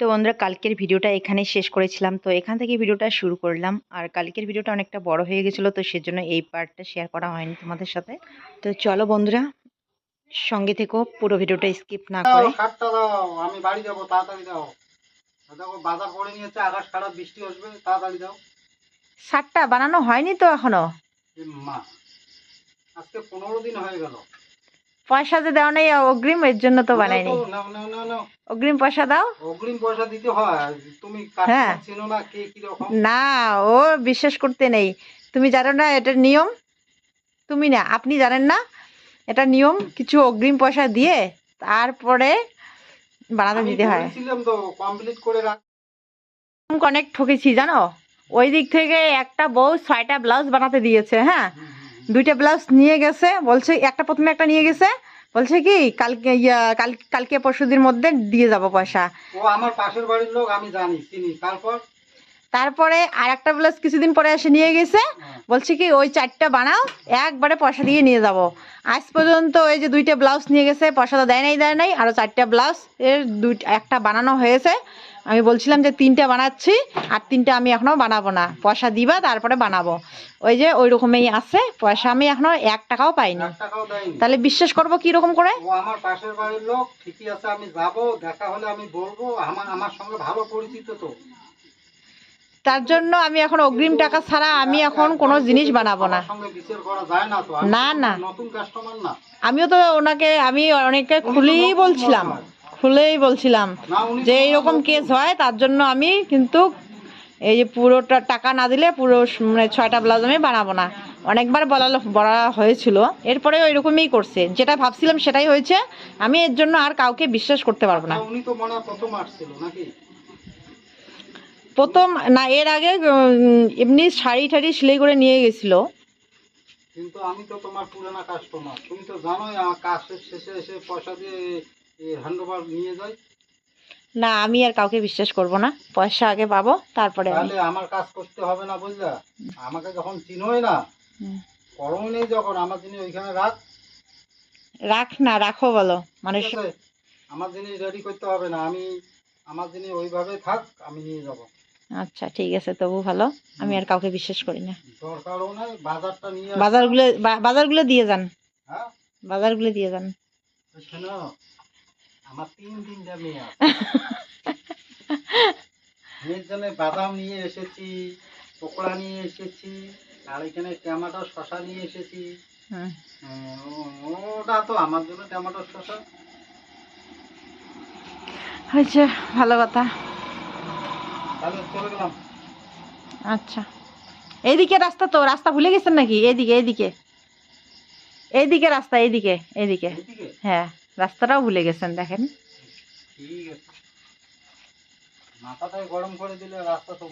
তো বন্ধুরা কালকের ভিডিওটা এখানে শেষ করেছিলাম। তো এখান থেকে ভিডিওটা শুরু করলাম। আর কালকের ভিডিওটা অনেকটা বড় হয়ে গেছিল তো সেজন্য এই পার্টটা শেয়ার করা হয়নি তোমাদের সাথে। তো চলো বন্ধুরা সঙ্গে থেকো পুরো ভিডিওটা স্কিপ না করে। আমি বাড়ি যাব তাড়াতাড়ি দাও। দেখো বাজার পড়ে নিয়েছে আকাশ খারাপ বৃষ্টি আসবে তাড়াতাড়ি দাও। শার্টটা বানানো হয়নি তো এখনও? মা আজকে পনেরো দিন হয়ে গেল। পয়সা যে দাও নেই অগ্রিম এর জন্য তো বানাইনি অগ্রিম পয়সা দাও? অগ্রিম পয়সা দিতে হয়। তুমি হ্যাঁ। না কে কি রকম? না ও বিশ্বাস করতে নেই। তুমি জানো না এটার নিয়ম? তুমি না আপনি জানেন না এটা নিয়ম কিছু অগ্রিম পয়সা দিয়ে তারপরে বানাতে দিতে হয়। অনেক ঠকেছি জানো? ওই দিক থেকে একটা বউ ছয়টা ব্লাউজ বানাতে দিয়েছে হ্যাঁ। দুইটা ব্লাউজ নিয়ে গেছে বলছে একটা প্রথমে একটা নিয়ে গেছে বলছে কি কালকে কাল কালকে পরশুদিন মধ্যে দিয়ে যাব পয়সা। ও আমার পাশের বাড়ির লোক আমি জানি চিনি। তারপর? তারপরে আর একটা ব্লাউজ কিছুদিন পরে এসে নিয়ে গেছে হ্যাঁ, বলছে কি ওই চারটা বানাও একবারে পয়সা দিয়ে নিয়ে যাব। আজ পর্যন্ত ওই যে দুইটা ব্লাউজ নিয়ে গেছে পয়সা তো দেয় নাই দেয় নাই আরও চারটা ব্লাউজ এর দুই একটা বানানো হয়েছে। আমি বলছিলাম যে তিনটা বানাচ্ছি আর তিনটা আমি এখনও বানাবো না। পয়সা দিবা তারপরে বানাবো। ওই যে ওই রকমই আছে পয়সা আমি এখনও এক টাকাও পাইনি। তাহলে বিশ্বাস করব কি রকম করে? আমার পাশের বাড়ির লোক ঠিকই আছে আমি যাব দেখা হলে আমি বলব আমার আমার সঙ্গে ভালো পরিচিত তো। তার জন্য আমি এখন অগ্রিম টাকা ছাড়া আমি এখন কোনো জিনিস বানাবো না। না না, আমিও তো ওনাকে আমি অনেকে খুলেই বলছিলাম। খুলেই বলছিলাম যে এইরকম কেস হয় তার জন্য আমি কিন্তু এই যে পুরোটা টাকা না দিলে পুরো মানে ছয়টা ব্লাউজ আমি বানাবো না। অনেকবার বলা বলা হয়েছিল। এরপরে ওইরকমই করছে। যেটা ভাবছিলাম সেটাই হয়েছে। আমি এর জন্য আর কাউকে বিশ্বাস করতে পারব না। না, উনি তো মনে প্রথম আসছিল নাকি? প্রথম না এর আগে এমনি শাড়ি ঠাড়ি সেলাই করে নিয়ে গেছিল। কিন্তু আমি তো তোমার পুরানা কাস্টমার তুমি তো জানোই আমার কাজ শেষে এসে পয়সা দিয়ে হ্যান্ড ওভার নিয়ে যাই? না আমি আর কাউকে বিশ্বাস করব না। পয়সা আগে পাবো তারপরে তাহলে আমার কাজ করতে হবে না বুঝলা? আমাকে যখন চিনোই না। করমই নেই যখন আমার জিনিস ওইখানে রাখ। রাখ না রাখো বলো। মানে আমার জিনিস রেডি করতে হবে না। আমি আমার জিনিস ওইভাবে থাক আমি নিয়ে যাব। আচ্ছা ঠিক আছে তবু ভালো। আমি আর কাউকে বিশ্বাস করি না। দরকারও নাই বাজারটা নিয়ে বাজারগুলো বাজারগুলো দিয়ে যান। হ্যাঁ? বাজারগুলো দিয়ে যান। শোনো আমার তিন তিনটা মেয়ে আছে। মেয়ের জন্য বাদাম নিয়ে এসেছি পকোড়া নিয়ে এসেছি আর এখানে টমেটো শশা নিয়ে এসেছি। ওটা তো আমার জন্য টমেটো শশা হয়েছে ভালো কথা। তাহলে চলে গেলাম। আচ্ছা। এইদিকে রাস্তা তো রাস্তা ভুলে গেছেন নাকি? এইদিকে এইদিকে। এইদিকে রাস্তা এইদিকে। এইদিকে? হ্যাঁ। রাস্তাটাও ভুলে গেছেন দেখেন। ঠিক আছে। মাথাটাই গরম করে দিলে রাস্তা তো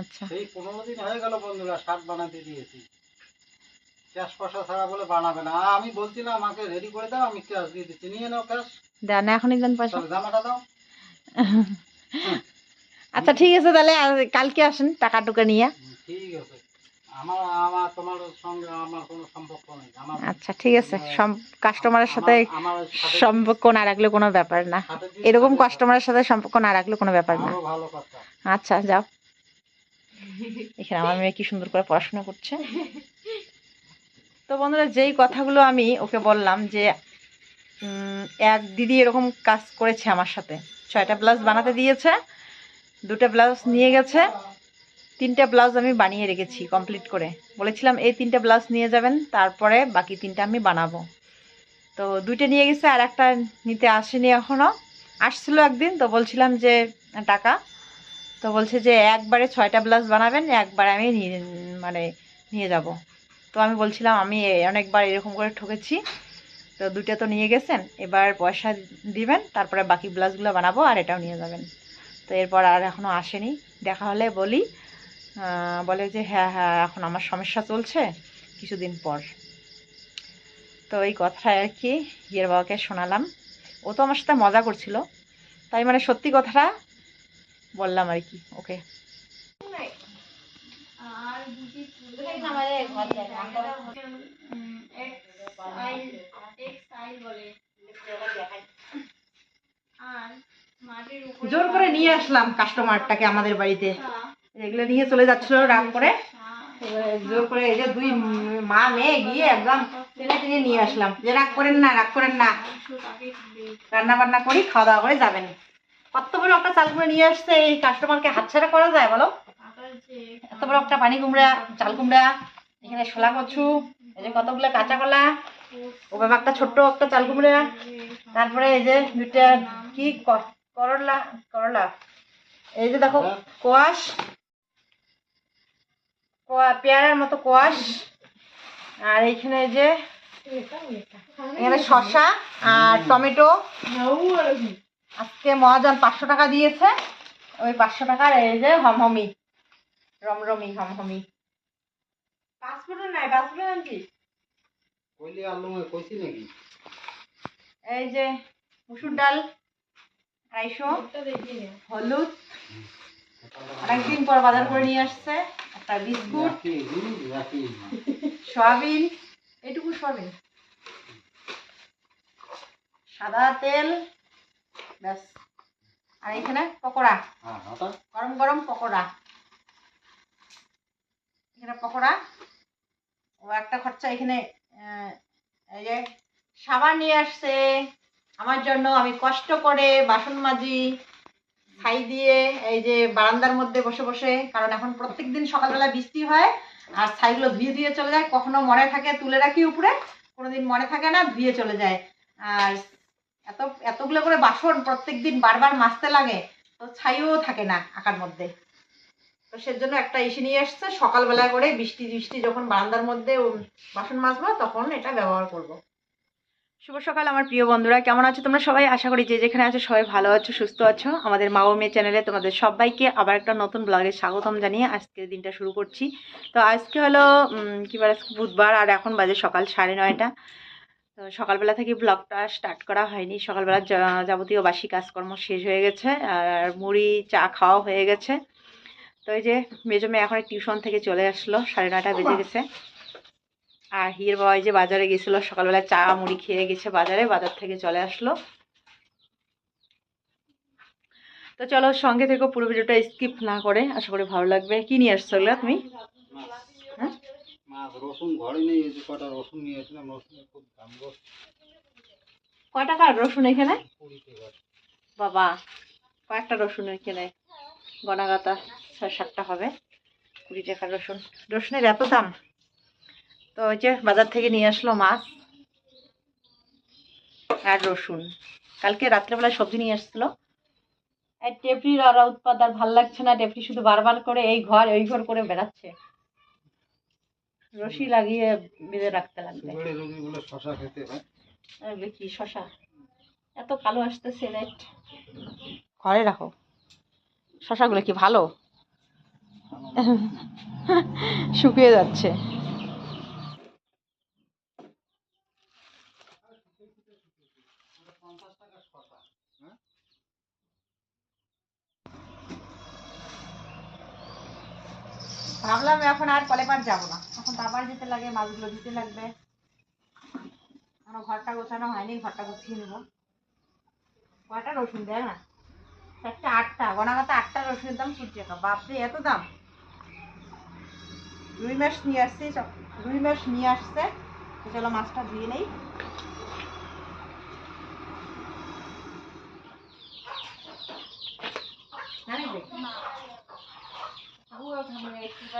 আচ্ছা। সেই পনেরো দিন হয়ে গেল বন্ধুরা শার্ট বানাতে দিয়েছি। ক্যাশ পয়সা ছাড়া বলে বানাবে না। আমি বলছিলাম আমাকে রেডি করে দাও আমি ক্যাশ দিয়ে দিচ্ছি। নিয়ে নাও ক্যাশ দেন এখনই দেন পয়সা। জামাটা দাও। আচ্ছা ঠিক আছে তাহলে কালকে আসেন টাকা টুকা নিয়ে। ঠিক আছে। আচ্ছা ঠিক আছে। কাস্টমারের সাথে সম্পর্ক না রাখলে কোনো ব্যাপার না। এরকম কাস্টমারের সাথে সম্পর্ক না রাখলে কোনো ব্যাপার না। আরও ভালো কথা। আচ্ছা যাও। এখানে আমার মেয়ে কি সুন্দর করে পড়াশোনা করছে। তো বন্ধুরা যেই কথাগুলো আমি ওকে বললাম যে এক দিদি এরকম কাজ করেছে আমার সাথে। ছয়টা ব্লাউজ বানাতে দিয়েছে দুটো ব্লাউজ নিয়ে গেছে তিনটা ব্লাউজ আমি বানিয়ে রেখেছি কমপ্লিট করে। বলেছিলাম, এই তিনটা ব্লাউজ নিয়ে যাবেন, তারপরে বাকি তিনটা আমি বানাবো। তো দুইটা নিয়ে গেছে, আর একটা নিতে আসেনি এখনও আসছিল একদিন, তো বলছিলাম যে, টাকা। তো বলছে যে, একবারে ছয়টা ব্লাউজ বানাবেন, একবারে আমি মানে নিয়ে যাব। তো আমি বলছিলাম, আমি অনেকবার এরকম করে ঠকেছি। তো দুইটা তো নিয়ে গেছেন, এবার পয়সা দিবেন, তারপরে বাকি ব্লাউজগুলো বানাবো, আর এটাও নিয়ে যাবেন। তো এরপর আর এখনও আসেনি। দেখা হলে বলি বলে যে হ্যাঁ হ্যাঁ এখন আমার সমস্যা চলছে কিছুদিন পর। তো এই কথাটা আর কি ইয়ের বাবাকে শোনালাম। ও তো আমার সাথে মজা করছিল। তাই মানে সত্যি কথাটা বললাম আর কি ওকে। জোর করে নিয়ে আসলাম কাস্টমারটাকে আমাদের বাড়িতে। এগুলো নিয়ে চলে যাচ্ছিল রাগ করে। এবারে জোর করে এই যে দুই মা মেয়ে গিয়ে একদম টেনে টেনে নিয়ে আসলাম। যে রাগ করেন না রাগ করেন না। রান্না বান্না করি খাওয়া দাওয়া করে যাবেন। কত বড় একটা চাল কুমড়া নিয়ে আসছে এই কাস্টমারকে হাতছাড়া করা যায় বলো? এত বড় একটা পানি কুমড়া চাল কুমড়া এখানে শোলা কচু এই যে কতগুলো কাঁচা কলা ও বাবা একটা ছোট্ট একটা চাল কুমড়া তারপরে এই যে দুইটা কি করলা করলা। এই যে দেখো কোয়াশ কোয়া পেয়ারার মতো কোয়াশ। আর এইখানে যে এখানে শসা আর টমেটো। আজকে মহাজন পাঁচশো টাকা দিয়েছে। ওই পাঁচশো টাকার এই যে হমহমি রমরমি হমহমি। নাই পাঁচফোড়ন আনছিস কইলি আলু কইছি নাকি? এই যে মুসুর ডাল আড়াইশো হলুদ। অনেকদিন পর বাজার করে নিয়ে আসছে। একটা বিস্কুট সয়াবিন এটুকু সয়াবিন। সাদা তেল ব্যাস। আর এখানে পকোড়া। হ্যাঁ গরম গরম পকোড়া। এখানে পকোড়া। ও একটা খরচা এখানে এই যে সাবান নিয়ে আসছে। আমার জন্য আমি কষ্ট করে বাসন মাজি। ছাই দিয়ে এই যে বারান্দার মধ্যে বসে বসে, কারণ এখন প্রত্যেক দিন সকালবেলা বৃষ্টি হয় আর ছাইগুলো ধুয়ে ধুয়ে চলে যায়। কখনো মনে থাকে তুলে রাখি উপরে, কোনোদিন মনে থাকে না, ধুয়ে চলে যায়। আর এত, এতগুলো করে বাসন প্রত্যেক দিন বারবার মাজতে লাগে, তো ছাইও থাকে না আকার মধ্যে। তো সেজন্য একটা এসে নিয়ে আসছে সকালবেলা করে বৃষ্টি বৃষ্টি যখন বারান্দার মধ্যে বাসন মাজবো, তখন এটা ব্যবহার করব। শুভ সকাল আমার প্রিয় বন্ধুরা। কেমন আছো তোমরা সবাই? আশা করি যে যেখানে আছো সবাই ভালো আছো, সুস্থ আছো। আমাদের মা ও মেয়ে চ্যানেলে তোমাদের সবাইকে আবার একটা নতুন ব্লগে স্বাগতম জানিয়ে আজকের দিনটা শুরু করছি। তো আজকে হলো কি বার আজকে বুধবার আর এখন বাজে সকাল সাড়ে নয়টা। তো সকালবেলা থেকে ব্লগটা স্টার্ট করা হয়নি। সকালবেলা যাবতীয় বাসি কাজকর্ম শেষ হয়ে গেছে আর মুড়ি, চা খাওয়া হয়ে গেছে। তো এই যে, মেজো মেয়ে এখন টিউশন থেকে চলে আসলো, সাড়ে নয়টা বেজে গেছে। আর হির বাবা যে বাজারে গেছিল সকালবেলা চা মুড়ি খেয়ে গেছে বাজারে বাজার থেকে চলে আসলো। তো চলো সঙ্গে থেকে পুরো ভিডিওটা স্কিপ না করে আশা করি ভালো লাগবে। কি নিয়ে আসছো তুমি? হ্যাঁ? কয় টাকার রসুন এখানে? বাবা কয়েকটা রসুন এখানে। গনাগাতা ছয় সাতটা হবে কুড়ি টাকার রসুন। রসুনের এত দাম? তো ওই যে বাজার থেকে নিয়ে আসলো মাছ আর রসুন। কালকে রাত্রেবেলায় সবজি নিয়ে আসছিল। আর টেপরির আর উৎপাদ আর ভালো লাগছে না টেপরি শুধু বারবার করে এই ঘর ওই ঘর করে বেড়াচ্ছে। রশি লাগিয়ে বেঁধে রাখতে লাগবে। শশা খেতে হয়। আর দেখি শশা। এত কালো আসতেছে লাইট ঘরে রাখো। শশাগুলো কি ভালো? শুকিয়ে যাচ্ছে পঞ্চাশ টাকা শশা হ্যাঁ ভাবলাম এখন আর কলেপার যাব না। এখন আবার যেতে লাগে, মাছগুলো দিতে লাগবে। ঘরটা গোছানো হয়নি, ঘরটা গুছিয়ে নেব। কয়টা রসুন দেয় না? একটা আটটা গনাগাতা আটটা রসুনের দাম কুড়ি টাকা। বাপরে, এত দাম। রুই মাছ নিয়ে আসছি রুই মাছ নিয়ে আসছে। চলো মাছটা ধুয়ে নেই।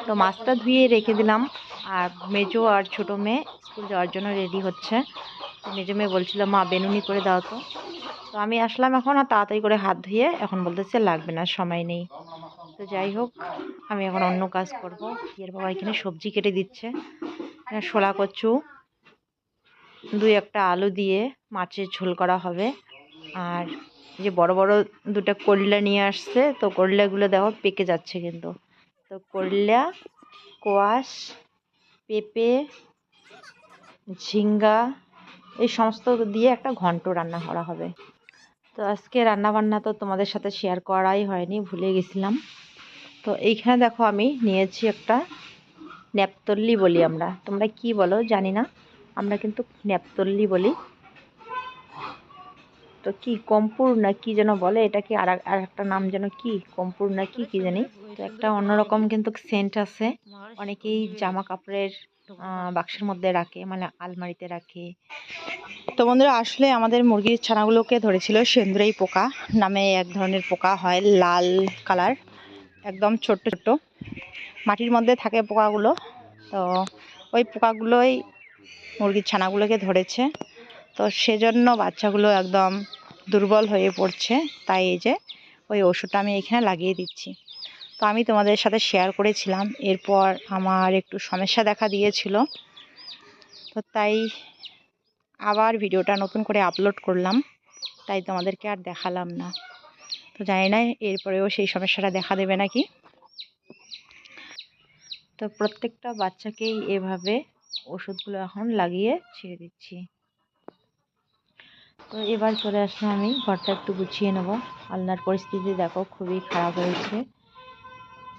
তো মাছটা ধুয়ে রেখে দিলাম। আর মেজো আর ছোটো মেয়ে স্কুল যাওয়ার জন্য রেডি হচ্ছে। মেজো মেয়ে বলছিল, মা, বেনুনি করে দাও তো। তো আমি আসলাম এখন আর তাড়াতাড়ি করে হাত ধুয়ে এখন বলতেছে, লাগবে না, সময় নেই। তো যাই হোক, আমি এখন অন্য কাজ করব। এর বাবা এখানে সবজি কেটে দিচ্ছে। শোলা কচু, দুই একটা আলু দিয়ে মাছের ঝোল করা হবে। আর যে বড় বড় দুটো করলা নিয়ে আসছে, তো করলাগুলো দেখো পেকে যাচ্ছে কিন্তু। তো করলা কোয়াশ পেঁপে, ঝিঙ্গা, এই সমস্ত দিয়ে একটা ঘন্ট রান্না করা হবে। তো আজকে রান্না বান্না তো তোমাদের সাথে শেয়ার করাই হয়নি, ভুলে গেছিলাম। তো এইখানে দেখো আমি নিয়েছি একটা ন্যাপতল্লি বলি আমরা। তোমরা কি বলো জানি না, আমরা কিন্তু ন্যাপতল্লি বলি। তো কি? কম্পুর না কি যেন বলে? এটাকে আর আর একটা নাম যেন কি? কম্পুর না কি কি জানি? তো একটা অন্যরকম কিন্তু সেন্ট আছে। অনেকেই জামা কাপড়ের বাক্সের মধ্যে রাখে মানে আলমারিতে রাখে। তো বন্ধুরা, আসলে আমাদের মুরগির ছানাগুলোকে ধরেছিল সেন্দুরাই পোকা। নামে এক ধরনের পোকা হয়, লাল কালার। একদম ছোট্ট ছোট্ট। মাটির মধ্যে থাকে পোকাগুলো। তো ওই পোকাগুলোই মুরগির ছানাগুলোকে ধরেছে। তো সেজন্য বাচ্চাগুলো একদম দুর্বল হয়ে পড়ছে, তাই এই যে ওই ওষুধটা আমি এখানে লাগিয়ে দিচ্ছি। তো আমি তোমাদের সাথে শেয়ার করেছিলাম, এরপর আমার একটু সমস্যা দেখা দিয়েছিল। তো তাই আবার ভিডিওটা নতুন করে আপলোড করলাম, তাই তোমাদেরকে আর দেখালাম না। তো জানি না এরপরেও সেই সমস্যাটা দেখা দেবে নাকি। তো প্রত্যেকটা বাচ্চাকেই এভাবে ওষুধগুলো এখন লাগিয়ে ছেড়ে দিচ্ছি। তো এবার চলে আসলাম আমি ঘরটা একটু গুছিয়ে নেব। আলনার পরিস্থিতি দেখো খুবই খারাপ হয়েছে।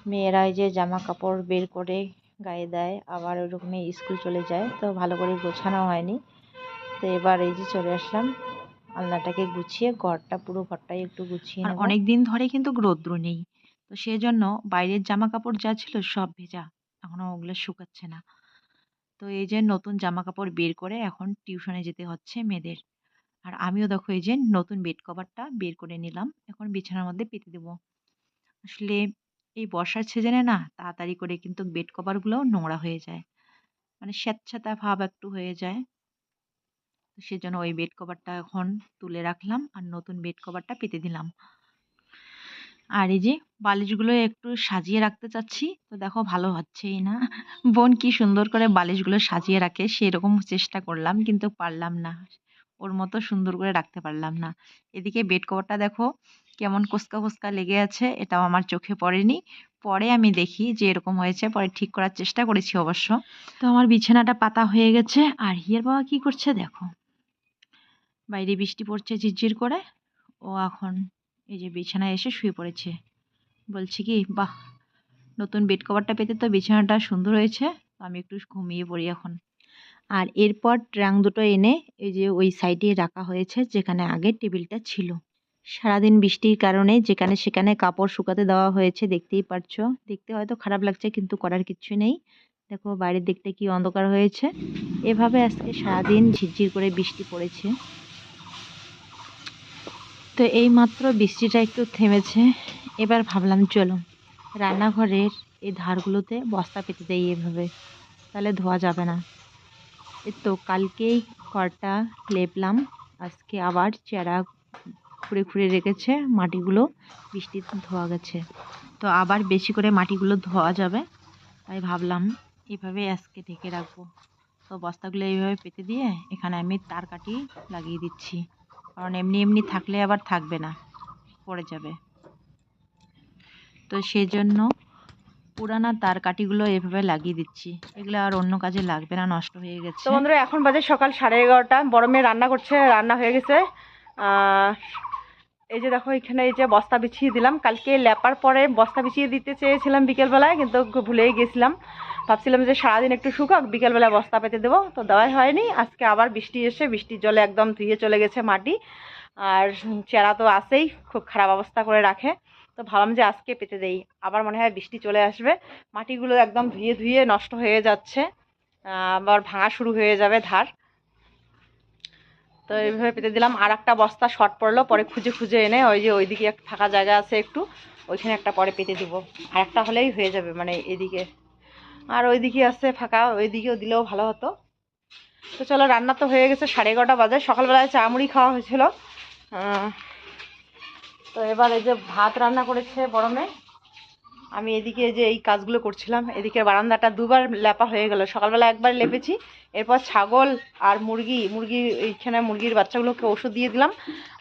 মেয়েরা এই যে জামা কাপড় বের করে গায়ে দেয় আবার ওরকমই স্কুল চলে যায় তো ভালো করে গোছানো হয়নি। তো এবার এই যে চলে আসলাম আলনাটাকে গুছিয়ে ঘরটা পুরো ঘরটাই একটু গুছিয়ে আর নেব। অনেক দিন ধরে কিন্তু রৌদ্র নেই তো সেজন্য বাইরের জামা কাপড় যা ছিল সব ভেজা এখনও ওগুলো শুকাচ্ছে না। তো এই যে নতুন জামা কাপড় বের করে এখন টিউশনে যেতে হচ্ছে মেয়েদের। আর আমিও দেখো এই যে নতুন বেড কভারটা বের করে নিলাম। এখন বিছানার মধ্যে পেতে দেবো। আসলে এই বর্ষার সিজনে না তাড়াতাড়ি করে কিন্তু বেড কভারগুলো নোংরা হয়ে যায়। মানে স্যাঁতস্যাঁতা ভাব একটু হয়ে যায়। সেজন্য ওই বেড কভারটা এখন তুলে রাখলাম আর নতুন বেড কভারটা পেতে দিলাম। আর এই যে বালিশগুলো একটু সাজিয়ে রাখতে চাচ্ছি। তো দেখো ভালো হচ্ছেই না। বোন কি সুন্দর করে বালিশগুলো সাজিয়ে রাখে, সেরকম চেষ্টা করলাম কিন্তু পারলাম না। ওর মতো সুন্দর করে রাখতে পারলাম না। এদিকে বেড কভারটা দেখো কেমন কোসকা কোসকা লেগে আছে, এটাও আমার চোখে পড়েনি। পরে আমি দেখি যে এরকম হয়েছে, পরে ঠিক করার চেষ্টা করেছি অবশ্য। তো আমার বিছানাটা পাতা হয়ে গেছে, আর হিয়ার বাবা কি করছে দেখো। বাইরে বৃষ্টি পড়ছে ঝিরঝির করে, ও এখন এই যে বিছানায় এসে শুয়ে পড়েছে। বলছি কি, বাহ, নতুন বেড কভারটা পেতে তো বিছানাটা সুন্দর হয়েছে আমি একটু ঘুমিয়ে পড়ি এখন। আর এরপর ট্রাং দুটো এনে এই যে ওই সাইডে রাখা হয়েছে, যেখানে আগে টেবিলটা ছিল। সারাদিন বৃষ্টির কারণে যেখানে সেখানে কাপড় শুকাতে দেওয়া হয়েছে, দেখতেই পারছ। দেখতে হয়তো খারাপ লাগছে, কিন্তু করার কিছু নেই। দেখো, বাইরের দিকটা কি অন্ধকার হয়েছে। এভাবে আজকে সারাদিন ঝিরঝির করে বৃষ্টি পড়েছে। তো এই মাত্র বৃষ্টিটা একটু থেমেছে। এবার ভাবলাম, চলো রান্নাঘরের এই ধারগুলোতে বস্তা পেতে দেই এভাবে। তাহলে ধোয়া যাবে না। তো কালকেই ঘরটা লেপলাম। আজকে আবার চেরা খুঁড়ে খুঁড়ে রেখেছে, মাটিগুলো বৃষ্টিতে ধোয়া গেছে। তো আবার বেশি করে মাটিগুলো ধোয়া যাবে, তাই ভাবলাম এভাবে আজকে ঢেকে রাখব। তো বস্তাগুলো এইভাবে পেতে দিয়ে এখানে আমি তার কাটি লাগিয়ে দিচ্ছি। কারণ এমনি এমনি থাকলে আবার থাকবে না, পড়ে যাবে। তো সেজন্য পুরানা তার কাঠিগুলো এভাবে লাগিয়ে দিচ্ছি। এগুলো আর অন্য কাজে লাগবে না, নষ্ট হয়ে গেছে। তো বন্ধুরা, এখন বাজে সকাল সাড়ে এগারোটা। বড় মেয়ে রান্না করছে, রান্না হয়ে গেছে। এই যে দেখো, এখানে এই যে বস্তা বিছিয়ে দিলাম। কালকে লেপার পরে বস্তা বিছিয়ে দিতে চেয়েছিলাম বিকেলবেলায়, কিন্তু ভুলেই গেছিলাম। ভাবছিলাম যে সারাদিন একটু শুকাক বিকেলবেলায় বস্তা পেতে দেবো। তো দেওয়াই হয়নি। আজকে আবার বৃষ্টি এসে, বৃষ্টির জলে একদম ধুয়ে চলে গেছে মাটি। আর চেরা তো আসেই খুব খারাপ অবস্থা করে রাখে। তো ভাবলাম যে আজকে পেতে দেই। আবার মনে হয় বৃষ্টি চলে আসবে। মাটিগুলো একদম ধুয়ে ধুয়ে নষ্ট হয়ে যাচ্ছে। আবার ভাঙা শুরু হয়ে যাবে ধার। তো এইভাবে পেতে দিলাম। আর একটা বস্তা শর্ট পড়ল, পরে খুঁজে খুঁজে এনে ওই যে ওইদিকে একটা ফাঁকা জায়গা আছে একটু, ওইখানে একটা পরে পেতে দিব। আর একটা হলেই হয়ে যাবে মানে এদিকে। আর ওইদিকে আছে ফাঁকা, ওইদিকেও দিলেও ভালো হতো। তো চলো, রান্না তো হয়ে গেছে সাড়ে এগারোটা বাজে। সকালবেলায় চা মুড়ি খাওয়া হয়েছিল। তো এবার এই যে ভাত রান্না করেছে মেয়ে আমি এদিকে যে এই কাজগুলো করছিলাম, এদিকে বারান্দাটা দুবার লেপা হয়ে গেল। সকালবেলা একবার লেপেছি, এরপর ছাগল আর মুরগি মুরগি এইখানে মুরগির বাচ্চাগুলোকে ওষুধ দিয়ে দিলাম।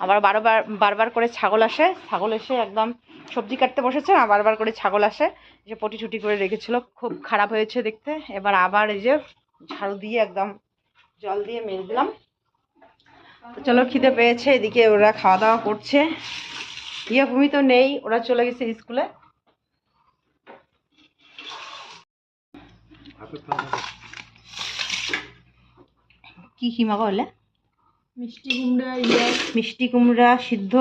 আবার বারবার বারবার করে ছাগল আসে, ছাগল এসে একদম সবজি কাটতে বসেছে, আর বারবার করে ছাগল আসে। যে পটি ছুটি করে রেখেছিল, খুব খারাপ হয়েছে দেখতে। এবার আবার এই যে ঝাড়ু দিয়ে একদম জল দিয়ে মেরে দিলাম। তো চলো খিদে পেয়েছে, এদিকে ওরা খাওয়া দাওয়া করছে। ইয়া ভূমি তো নেই ওরা চলে গেছে স্কুলে। কি কি মাগা হলে মিষ্টি কুমড়া ইয়ে। মিষ্টি কুমড়া সিদ্ধ।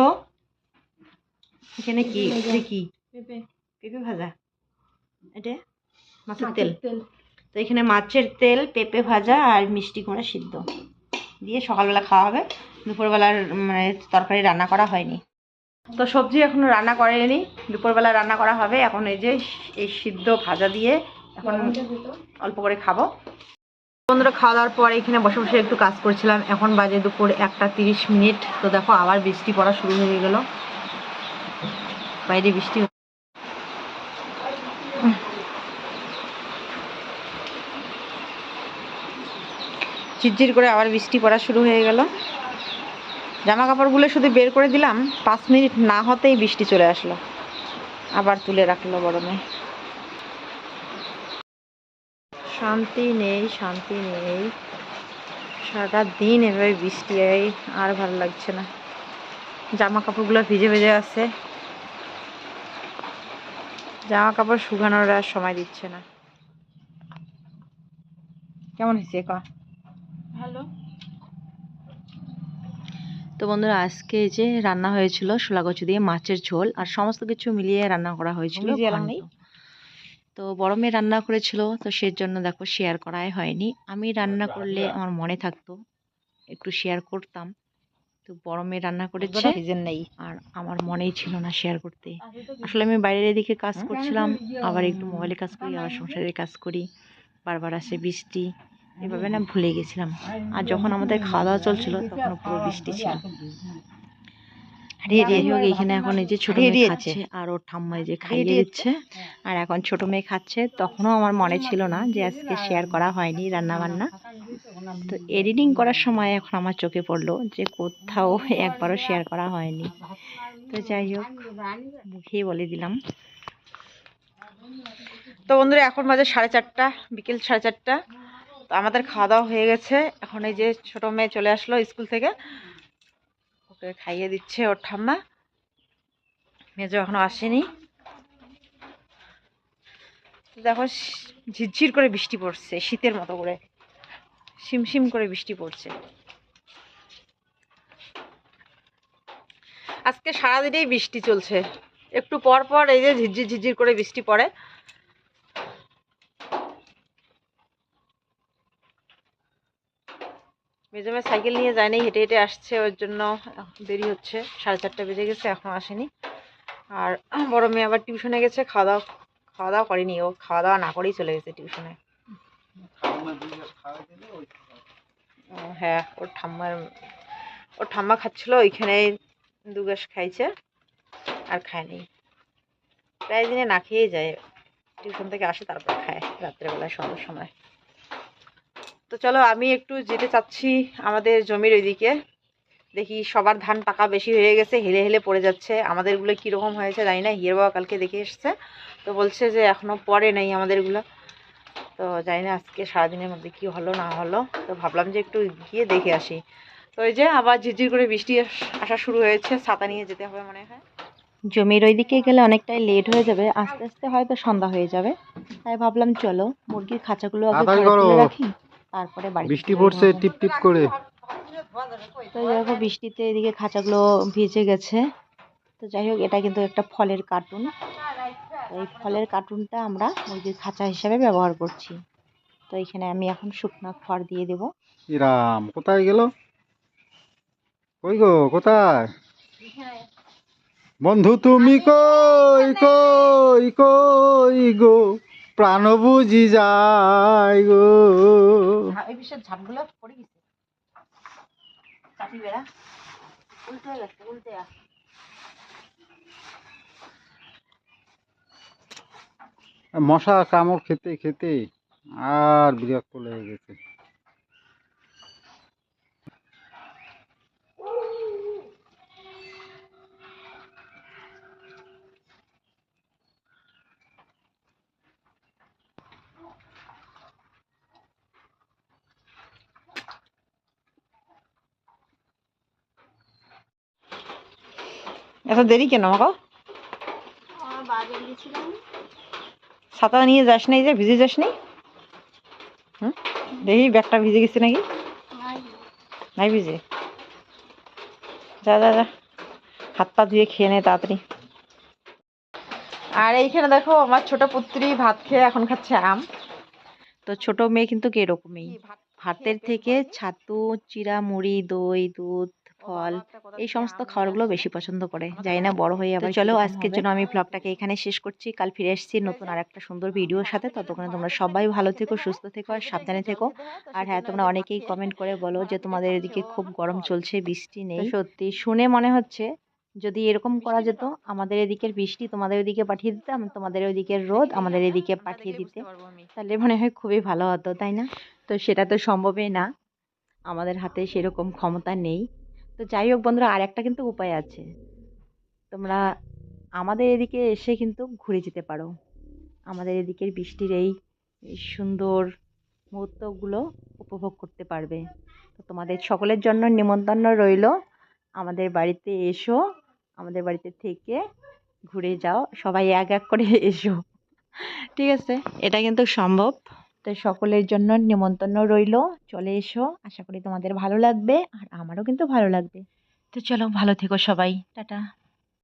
এখানে কি? কি? পেঁপে। পেঁপে ভাজা। এটা? মাছের তেল। মাছের তেল। তো এখানে মাছের তেল পেঁপে ভাজা আর মিষ্টি কুমড়া সিদ্ধ। দিয়ে সকালবেলা খাওয়া হবে। দুপুরবেলার মানে তরকারি রান্না করা হয়নি। তো সবজি এখনও রান্না করেনি দুপুরবেলা রান্না করা হবে। এখন এই যে এই সিদ্ধ ভাজা দিয়ে এখন অল্প করে খাব। বন্ধুরা খাওয়া দাওয়ার পর এখানে বসে বসে একটু কাজ করছিলাম। এখন বাজে দুপুর একটা তিরিশ মিনিট। তো দেখো আবার বৃষ্টি পড়া শুরু হয়ে গেল। বাইরে বৃষ্টি। ঝিরঝির করে আবার বৃষ্টি পড়া শুরু হয়ে গেল। জামা কাপড়গুলো শুধু বের করে দিলাম, পাঁচ মিনিট না হতেই বৃষ্টি চলে আসলো। আবার তুলে রাখল গরমে। শান্তি নেই শান্তি নেই। সারা দিন এভাবে বৃষ্টি আর ভালো লাগছে না। জামা কাপড়গুলো ভিজে ভিজে আছে। জামা কাপড় শুকানোর আর সময় দিচ্ছে না। কেমন হয়েছে, ক? ভালো। তো বন্ধুরা আজকে যে রান্না হয়েছিল শোলা কচু দিয়ে মাছের ঝোল আর সমস্ত কিছু মিলিয়ে রান্না করা হয়েছিল। তো বড় মেয়ে রান্না করেছিল তো সের জন্য দেখো শেয়ার করাই হয়নি। আমি রান্না করলে আমার মনে থাকতো একটু শেয়ার করতাম। তো বড় মেয়ে রান্না করেছে আর আমার মনেই ছিল না শেয়ার করতে। আসলে আমি বাইরের এদিকে কাজ করছিলাম আবার একটু মোবাইলে কাজ করি আবার সংসারের কাজ করি বারবার আসে বৃষ্টি। এভাবে না ভুলে গেছিলাম। আর যখন আমাদের খাওয়া দাওয়া চলছিল তখন পুরো বৃষ্টি ছিল। এখানে এখন এই যে ছোট মেয়ে খাচ্ছে আর। ওর ঠাম্মা এই যে খাইয়ে দিচ্ছে। আর এখন ছোট মেয়ে খাচ্ছে। তখনও আমার মনে ছিল না যে আজকে শেয়ার করা হয়নি রান্না বান্না তো এডিটিং করার সময় এখন আমার চোখে পড়ল যে কোথাও একবারও শেয়ার করা হয়নি। তো যাই হোক মুখেই বলে দিলাম। তো বন্ধুরা এখন বাজে সাড়ে চারটা বিকেল সাড়ে চারটা। আমাদের খাওয়া দাওয়া হয়ে গেছে। এখন এই যে ছোট মেয়ে চলে আসলো স্কুল থেকে। ওকে খাইয়ে দিচ্ছে ওর ঠাম্মা। মেজো এখনও আসেনি। দেখো, ঝিরঝির করে বৃষ্টি পড়ছে, শীতের মতো করে। শিমশিম করে বৃষ্টি পড়ছে। আজকে সারাদিনেই বৃষ্টি চলছে। একটু পর পর এই যে ঝিরঝির ঝিরঝির করে বৃষ্টি পড়ে। মেজমে সাইকেল নিয়ে যায়নি হেঁটে হেঁটে আসছে, ওর জন্য দেরি হচ্ছে। সাড়ে চারটা বেজে গেছে, এখন আসেনি। আর বড় মেয়ে আবার টিউশনে গেছে খাওয়া দাওয়া খাওয়া দাওয়া করেনি ও খাওয়া দাওয়া না করেই চলে গেছে টিউশনে। হ্যাঁ ওর ঠাম্মার, ওর ঠাম্মা খাচ্ছিল, ওইখানে দু গ্লাস খাইছে, আর খায়নি প্রায় দিনে না খেয়েই যায়, টিউশন থেকে আসে, তারপর খায়, রাত্রেবেলায়, সন্ধ্যার সময়। তো চলো আমি একটু যেতে চাচ্ছি আমাদের জমির ওইদিকে। দেখি সবার ধান পাকা বেশি হয়ে গেছে হেলে হেলে পড়ে যাচ্ছে। আমাদেরগুলো কীরকম হয়েছে জানি না হিয়ার বাবা কালকে দেখে এসছে। তো বলছে যে এখনও পরে নেই আমাদেরগুলো। তো জানি না আজকে সারাদিনের মধ্যে কি হলো না হলো। তো ভাবলাম যে একটু গিয়ে দেখে আসি। তো ওই যে আবার ঝিরঝির করে বৃষ্টি আসা শুরু হয়েছে ছাতা নিয়ে যেতে হবে মনে হয়। জমির ওইদিকে গেলে অনেকটাই লেট হয়ে যাবে আস্তে আস্তে হয়তো সন্ধ্যা হয়ে যাবে। তাই ভাবলাম চলো মুরগির খাঁচাগুলো আগে। রাখি। তারপরে বাড়ি বৃষ্টি পড়ছে টিপ টিপ করে। তো দেখো বৃষ্টিতে এদিকে খাঁচাগুলো ভিজে গেছে। তো যাই হোক এটা কিন্তু একটা ফলের কার্টুন। এই ফলের কার্টুনটা আমরা মুরগির খাঁচা হিসাবে ব্যবহার করছি। তো এখানে আমি এখন শুকনো খড় দিয়ে দেব। ইরাম কোথায় গেল? কই গো কোথায়? বন্ধু তুমি কই কই কই গো? প্রাণ বুঝি যায় গো। এই বিষয়ের ঝাপগুলো পড়ে গেছে। চাপি বেড়া। উল্টে গেছে উল্টে মশা কামড় খেতে খেতে আর বিরক্ত লেগে গেছে। এত দেরি কেন আমাকে ছাতা নিয়ে যাস নাই যে ভিজে যাস নাই? হুম? দেখি ব্যাগটা ভিজে গেছে নাকি? নাই। ভিজে? যা যা যা। হাত পা ধুয়ে খেয়ে নে তাড়াতাড়ি। আর এইখানে দেখো আমার ছোট পুত্রী ভাত খেয়ে এখন খাচ্ছে আম। তো ছোট মেয়ে কিন্তু এরকমই? ভাতের থেকে ছাতু চিরা মুড়ি দই দুধ ফল এই সমস্ত খাবারগুলো বেশি পছন্দ করে। জানি না বড় হয়ে আবার চলো আজকের জন্য আমি ব্লগটাকে এখানে শেষ করছি। কাল ফিরে এসেছি নতুন আর একটা সুন্দর ভিডিওর সাথে। ততক্ষণে তোমরা সবাই ভালো থেকো সুস্থ থেকো আর সাবধানে থেকো। আর হ্যাঁ তোমরা অনেকেই কমেন্ট করে বলো যে তোমাদের এদিকে খুব গরম চলছে বৃষ্টি নেই। সত্যি। শুনে মনে হচ্ছে যদি এরকম করা যেত আমাদের এদিকের বৃষ্টি তোমাদের ওদিকে পাঠিয়ে দিতাম তোমাদের ওদিকের রোদ আমাদের এদিকে পাঠিয়ে দিতে। তাহলে মনে হয় খুবই ভালো হতো তাই না? তো সেটা তো সম্ভবই না। আমাদের হাতে সেরকম ক্ষমতা নেই তো যাই হোক বন্ধুরা আর একটা কিন্তু উপায় আছে। তোমরা আমাদের এদিকে এসে কিন্তু ঘুরে যেতে পারো। আমাদের এদিকের বৃষ্টির এই সুন্দর মুহূর্তগুলো উপভোগ করতে পারবে। তো তোমাদের সকলের জন্য নিমন্ত্রণ রইল। আমাদের বাড়িতে এসো, আমাদের বাড়িতে থেকে ঘুরে যাও। সবাই এক এক করে এসো। ঠিক আছে? এটা কিন্তু সম্ভব। তো সকলের জন্য নিমন্ত্রণ রইল। চলে এসো। আশা করি তোমাদের ভালো লাগবে আর আমারও কিন্তু ভালো লাগবে। তো চলো, ভালো থেকো সবাই। টাটা।